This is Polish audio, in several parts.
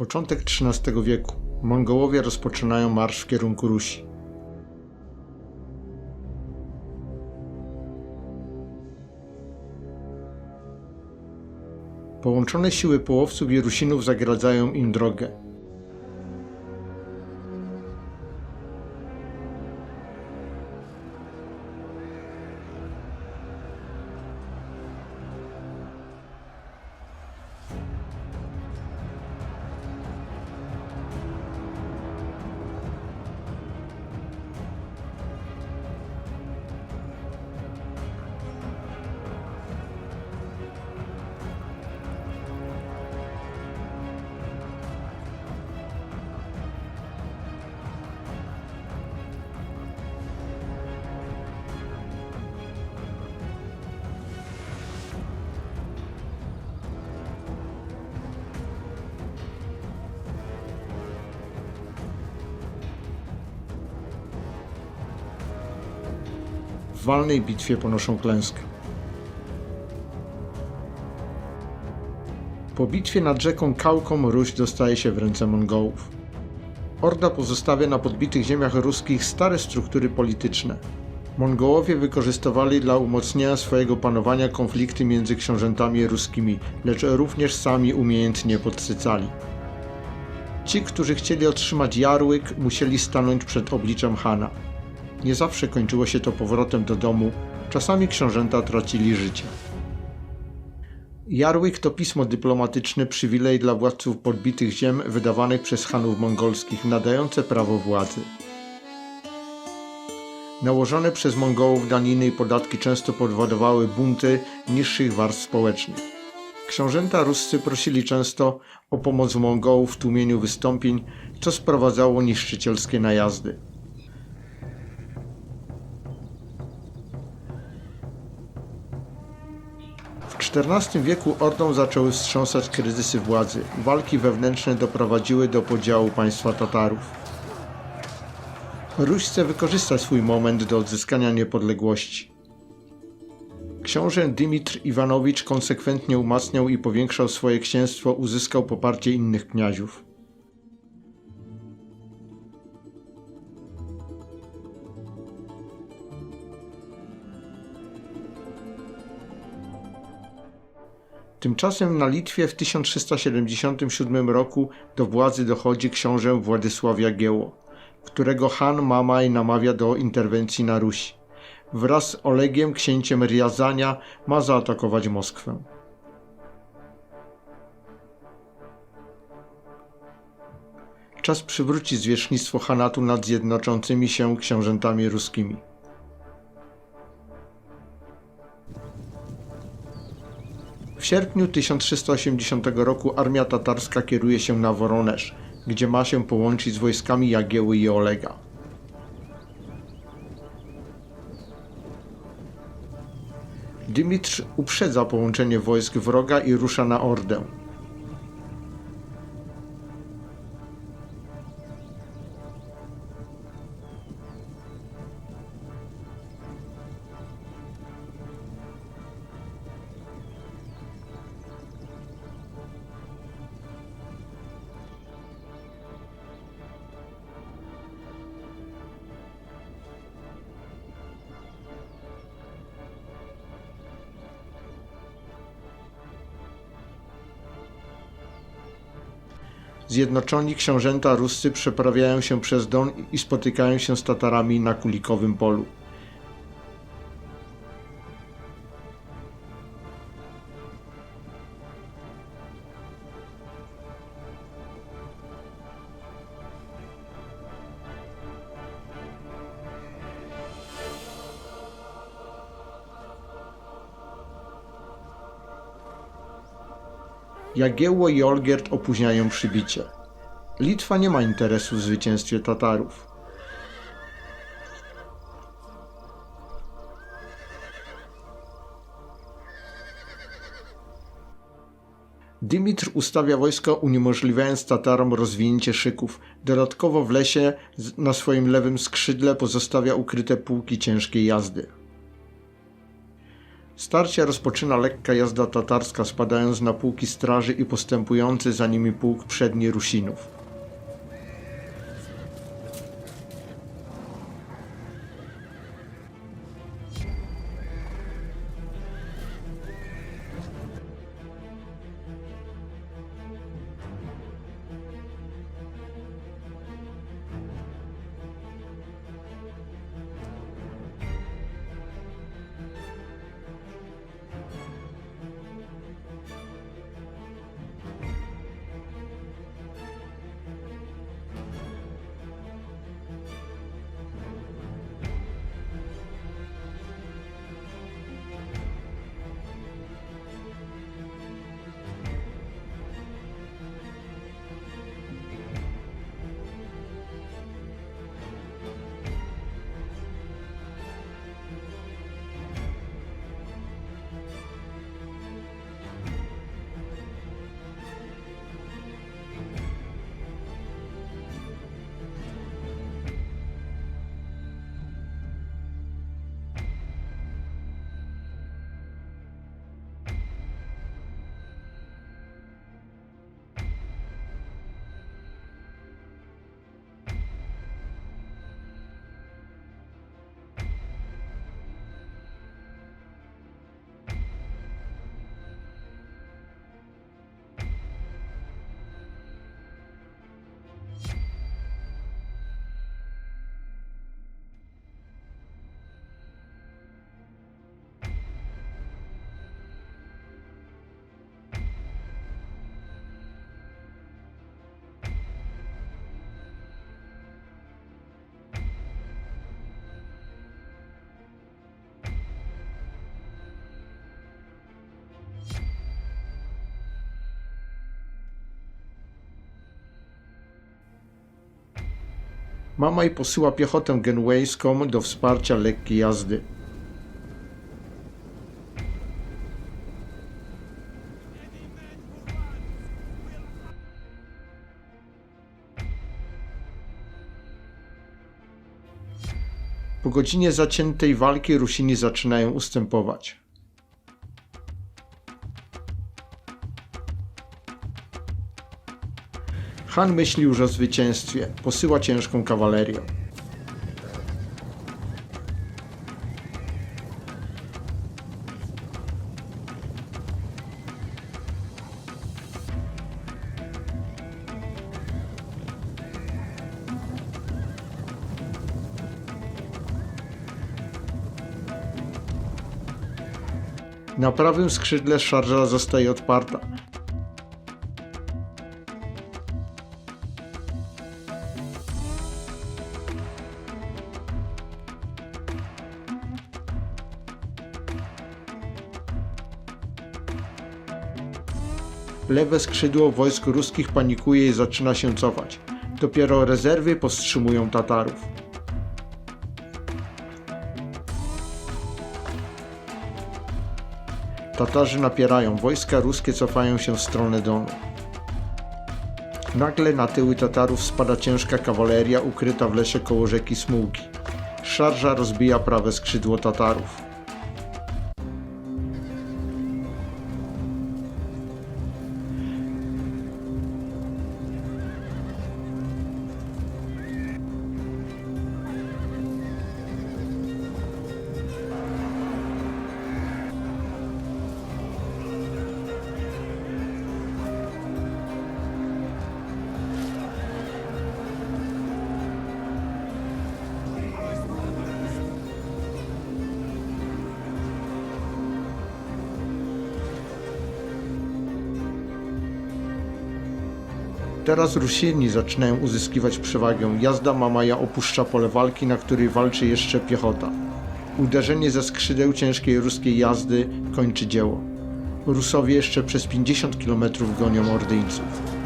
Początek XIII wieku. Mongołowie rozpoczynają marsz w kierunku Rusi. Połączone siły połowców i Rusinów zagradzają im drogę. W walnej bitwie ponoszą klęskę. Po bitwie nad rzeką Kałką Ruś dostaje się w ręce Mongołów. Orda pozostawia na podbitych ziemiach ruskich stare struktury polityczne. Mongołowie wykorzystywali dla umocnienia swojego panowania konflikty między książętami ruskimi, lecz również sami umiejętnie podsycali. Ci, którzy chcieli otrzymać jarłyk, musieli stanąć przed obliczem Hana. Nie zawsze kończyło się to powrotem do domu, czasami książęta tracili życie. Jarłyk to pismo dyplomatyczne, przywilej dla władców podbitych ziem wydawanych przez Hanów mongolskich, nadające prawo władzy. Nałożone przez Mongołów daniny i podatki często powodowały bunty niższych warstw społecznych. Książęta ruscy prosili często o pomoc Mongołów w tłumieniu wystąpień, co sprowadzało niszczycielskie najazdy. XIV wieku Ordą zaczęły wstrząsać kryzysy władzy. Walki wewnętrzne doprowadziły do podziału państwa Tatarów. Ruś chce wykorzystać swój moment do odzyskania niepodległości. Książę Dymitr Iwanowicz konsekwentnie umacniał i powiększał swoje księstwo, uzyskał poparcie innych kniaziów. Tymczasem na Litwie w 1377 roku do władzy dochodzi książę Władysław Jagiełło, którego Han Mamaj namawia do interwencji na Rusi. Wraz z Olegiem, księciem Riazania, ma zaatakować Moskwę. Czas przywrócić zwierzchnictwo Hanatu nad zjednoczącymi się książętami ruskimi. Sierpniu 1380 roku armia tatarska kieruje się na Woronesz, gdzie ma się połączyć z wojskami Jagieły i Olega. Dymitrz uprzedza połączenie wojsk wroga i rusza na Ordę. Zjednoczeni książęta ruscy przeprawiają się przez Don i spotykają się z Tatarami na Kulikowym Polu. Jagiełło i Olgierd opóźniają przybicie. Litwa nie ma interesu w zwycięstwie Tatarów. Dymitr ustawia wojsko uniemożliwiając Tatarom rozwinięcie szyków. Dodatkowo w lesie na swoim lewym skrzydle pozostawia ukryte pułki ciężkiej jazdy. Starcie rozpoczyna lekka jazda tatarska spadając na pułki straży i postępujący za nimi pułk przedni Rusinów. Mamaj posyła piechotę genwejską do wsparcia lekkiej jazdy. Po godzinie zaciętej walki Rusini zaczynają ustępować. Han myśli już o zwycięstwie, posyła ciężką kawalerię. Na prawym skrzydle szarża zostaje odparta. Lewe skrzydło wojsk ruskich panikuje i zaczyna się cofać. Dopiero rezerwy powstrzymują Tatarów. Tatarzy napierają, wojska ruskie cofają się w stronę Donu. Nagle na tyły Tatarów spada ciężka kawaleria ukryta w lesie koło rzeki Smułki. Szarża rozbija prawe skrzydło Tatarów. Teraz Rusini zaczynają uzyskiwać przewagę. Jazda Mamaja opuszcza pole walki, na której walczy jeszcze piechota. Uderzenie ze skrzydeł ciężkiej ruskiej jazdy kończy dzieło. Rusowie jeszcze przez 50 km gonią Ordyńców.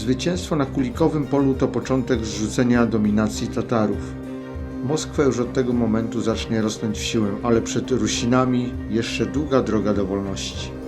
Zwycięstwo na Kulikowym Polu to początek zrzucenia dominacji Tatarów. Moskwa już od tego momentu zacznie rosnąć w siłę, ale przed Rusinami jeszcze długa droga do wolności.